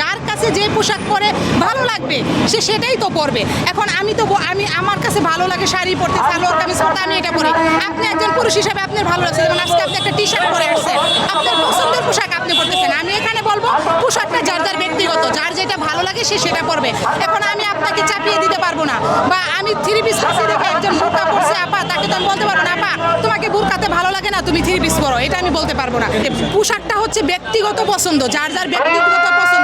যার কাছে যে পোশাক পরে ভালো লাগবে, সে সেটাই তো পরবে। এখন আমি তো আমি আমার কাছে ভালো লাগে শাড়ি পরতে, সালোয়ার কামিজ পরতে, আমি এটা পরি। আপনি একজন পুরুষ হিসাবে আপনার ভালো লাগছে। যেমন আজকে আপনি একটা টি শার্ট পরে আসছেন, আপনার পছন্দের পোশাক আপনি পরতেছেন। আমি এখানে বলব, পোশাকটা যার যার ব্যক্তিগত, যার যেটা ভালো লাগে সে সেটা পরবে। এখন আমি আপনাকে চাপিয়ে দিতে পারব না। বা আমি থ্রি পিস পরছি দেখে একজন বোরকা পরছে, আপা, তাকে তো আমি বলতে পারব না, আপা, তোমাকে বোরকাতে ভালো লাগে না, তুমি থ্রি পিস পরো। এটা আমি বলতে পারব না। পোশাকটা হচ্ছে ব্যক্তিগত পছন্দ, যার যার ব্যক্তিগত পছন্দ।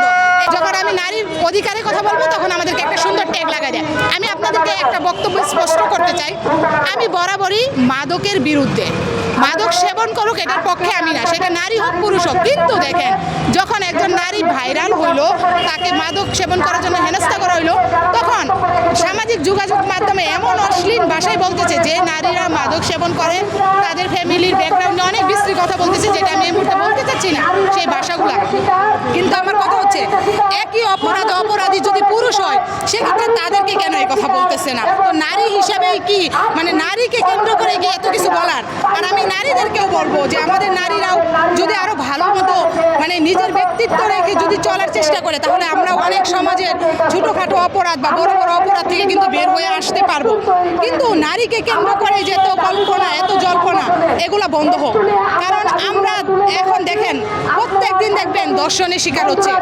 যখন আমি নারীর অধিকারের কথা বলব, তখন আমাদেরকে একটা সুন্দর ট্যাগ লাগাই দেয়। আমি আপনাদেরকে একটা বক্তব্য স্পষ্ট করতে চাই। আমি বরাবরই মাদকের বিরুদ্ধে। মাদক সেবন করুক, এটার পক্ষে আমি না। সেটা নারী হোক, পুরুষ হোক। কিন্তু দেখেন, যখন একজন নারী ভাইরাল হইল, তাকে মাদক সেবন করার জন্য হেনস্থা করা হইল, তখন সামাজিক যোগাযোগ মাধ্যমে এমন অশ্লীল ভাষায় বলতেছে যে, নারীরা মাদক সেবন করে তাদের ফ্যামিলির ব্যাকগ্রাউন্ডে অনেক বিশ্রী কথা বলতেছে যেটা আমি এই মুহূর্তে বলতে চাচ্ছি না সেই ভাষাগুলা কিন্তু আমার কথা হচ্ছে একই অপরাধ অপরাধী যদি পুরুষ হয় সেক্ষেত্রে তাদেরকে কেন এই কথা বলতেছে না তো নারী হিসাবে কি? মানে নারীকে কেন্দ্র করে কি এত কিছু বলার? আর আমি নারীদেরকেও বলব যে আমাদের নারীরাও যদি আরও ভালো মানে নিজের ব্যক্তিত্ব রেখে যদি চলার চেষ্টা করে, তাহলে আমরা অনেক সমাজের ছোটোখাটো অপরাধ বা বড় বড় অপরাধ থেকে কিন্তু বের হয়ে আসতে পারব। কিন্তু নারীকে কেন্দ্র করে যে এত কল্পনা, এত জল্পনা, এগুলা বন্ধ হোক। কারণ আমরা এখন দেখেন প্রত্যেক দিন দেখবেন দর্শনের শিকার হচ্ছে,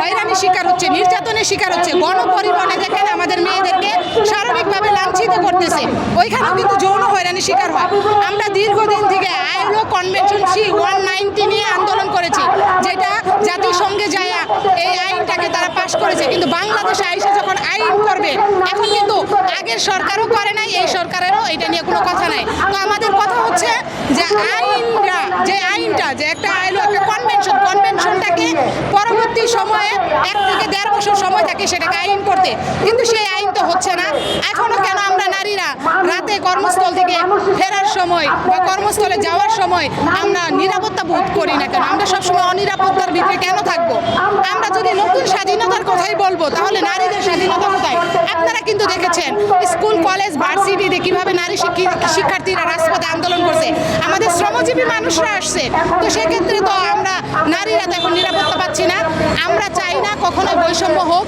হয়রানির শিকার হচ্ছে, নির্যাতনের শিকার হচ্ছে, গণপরিবহনে দেখেন আমাদের মেয়েদেরকে স্বাভাবিকভাবে লাঞ্ছিত করতেছে। ওইখানেও কিন্তু যৌন হয়রানির শিকার হয়। আমরা দীর্ঘদিন থেকে আইলো কনভেনশন সি ওয়ান নাইনটি নিয়ে আন্দোলন করেছি যেটা জাতিসংঘে যায় এই আইনটাকে তারা পাশ করেছে। কিন্তু বাংলাদেশে আইসে যখন আইন করবে, এখন কিন্তু আগের সরকারও করে নাই এই সরকারেরও এটা নিয়ে কোনো কথা নাই তো আমাদের কথা হচ্ছে যে আইনটা যে আইনটা যে একটা আইলো একটা কনভেনশন কনভেনশনটাকে পরবর্তী সময়ে এক থেকে দেড় বছর সময় থাকে সেটাকে আইন করতে। কিন্তু সেই আইন তো হচ্ছে না। এখনও কেন আমরা নারীরা রাতে কর্মস্থল থেকে ফেরার সময় বা কর্মস্থলে যাওয়ার সময় আমরা নিরাপত্তা বোধ করি না কেন? আমরা সবসময় অনিরাপত্তার ভিতরে কেন থাকব? আমরা যদি নতুন স্বাধীনতার কথাই বলব, তাহলে নারীদের স্বাধীনতা কোথায়? আপনারা কিন্তু দেখেছেন, স্কুল, কলেজ, ভার্সিটিতে কীভাবে নারী শিক্ষি- শিক্ষার্থীরা রাজপথে আন্দোলন করছে। আমাদের শ্রমজীবী মানুষরা আসছে। তো সেক্ষেত্রে তো আমরা নারীরা তো এখন নিরাপত্তা পাচ্ছি না। আমরা চাই না কখনো বৈষম্য হোক।